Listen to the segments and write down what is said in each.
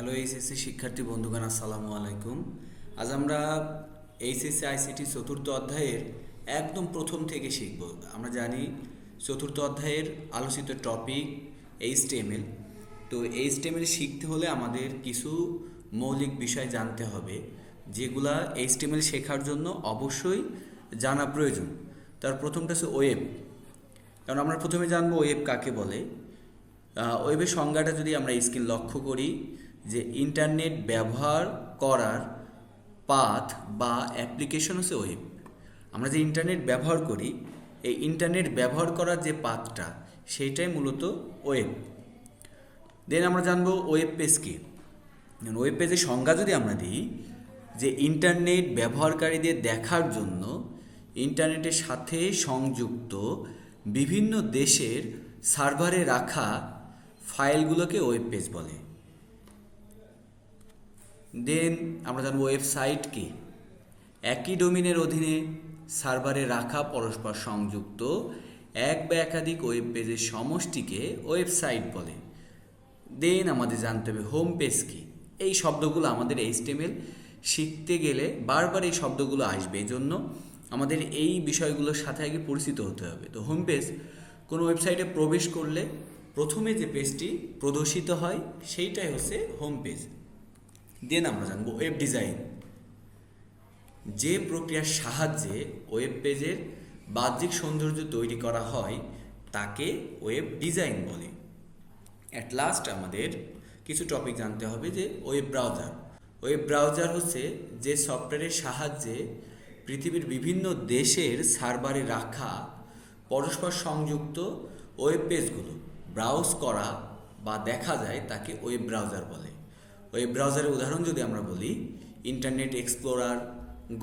Hello HSC শিক্ষার্থী বন্ধুগণ, আসসালামু আলাইকুম। আজ আমরা এইচএসসি আইসিটি চতুর্থ অধ্যায়ের একদম প্রথম থেকে শিখব। আমরা জানি চতুর্থ অধ্যায়ের আলোচিত টপিক এইচটিএমএল তো এইচটিএমএল শিখতে হলে আমাদের কিছু মৌলিক বিষয় জানতে হবে, যেগুলা এইচটিএমএল শেখার জন্য অবশ্যই জানা প্রয়োজন। তার প্রথমটা হচ্ছে ওয়েব কারণ আমরা প্রথমে জানব ওয়েব কাকে বলে। ওয়েবের সংজ্ঞাটা যদি আমরা স্ক্রিন লক্ষ্য করি যে ইন্টারনেট ব্যবহার করার পাথ বা অ্যাপ্লিকেশন হচ্ছে ওয়েব। আমরা যে ইন্টারনেট ব্যবহার করি, এই ইন্টারনেট ব্যবহার করার যে পাথটা, সেইটাই মূলত ওয়েব। দেন আমরা জানব ওয়েব পেজ কি। ওয়েব পেজের সংজ্ঞা যদি আমরা দিই, যে ইন্টারনেট ব্যবহারকারীদের দেখার জন্য ইন্টারনেটের সাথে সংযুক্ত বিভিন্ন দেশের সার্ভারে রাখা ফাইলগুলোকে ওয়েব পেজ বলে। দেন আমরা জানব ওয়েবসাইট কি? একই ডোমিনের অধীনে সার্ভারে রাখা পরস্পর সংযুক্ত, এক বা একাধিক ওয়েব পেজের সমষ্টিকে ওয়েবসাইট বলে। দেন আমাদের জানতে হবে হোম পেজ কি? এই শব্দগুলো আমাদের এইচটিএমএল শিখতে গেলে বারবার এই শব্দগুলো আসবে এই জন্য আমাদের এই বিষয়গুলোর সাথে আগে পরিচিত হতে হবে। তো হোম পেজ কোনো ওয়েবসাইটে প্রবেশ করলে প্রথমে যে পেজটি প্রদর্শিত হয়, সেইটাই হচ্ছে হোম পেজ দেন আমরা জানব ওয়েব ডিজাইন যে প্রক্রিয়ার সাহায্যে ওয়েব পেজের বাহ্যিক সৌন্দর্য তৈরি করা হয়, তাকে ওয়েব ডিজাইন বলে। অ্যাট লাস্ট আমাদের কিছু টপিক জানতে হবে যে ওয়েব ব্রাউজার ওয়েব ব্রাউজার হচ্ছে যে সফটওয়্যারের সাহায্যে পৃথিবীর বিভিন্ন দেশের সার্ভারে রাখা পরস্পর সংযুক্ত ওয়েব পেজগুলো ব্রাউজ করা বা দেখা যায় তাকে ওয়েব ব্রাউজার বলে। ওয়েব ব্রাউজারের উদাহরণ যদি আমরা বলি internet explorer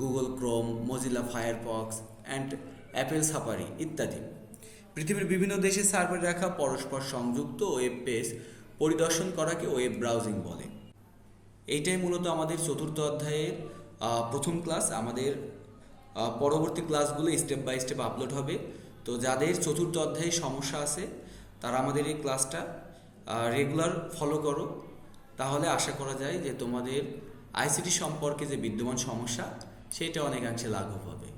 Google Chrome Mozilla Firefox and Apple Safari ইত্যাদি। পৃথিবীর বিভিন্ন দেশে সার্ভারে রাখা, পরস্পর সংযুক্ত ওয়েব পেজ পরিদর্শন করাকে ওয়েব ব্রাউজিং বলে। এইটাই মূলত আমাদের চতুর্থ অধ্যায়ের প্রথম ক্লাস আমাদের পরবর্তী ক্লাসগুলো স্টেপ বাই স্টেপ আপলোড হবে। তো যাদের চতুর্থ অধ্যায়ে সমস্যা আছে, তারা আমাদের এই ক্লাসটা রেগুলার ফলো করো। তাহলে আশা করা যায় যে তোমাদের আইসিটি সম্পর্কে যে বিদ্যমান সমস্যা, সেটা অনেকাংশে লাঘব হবে।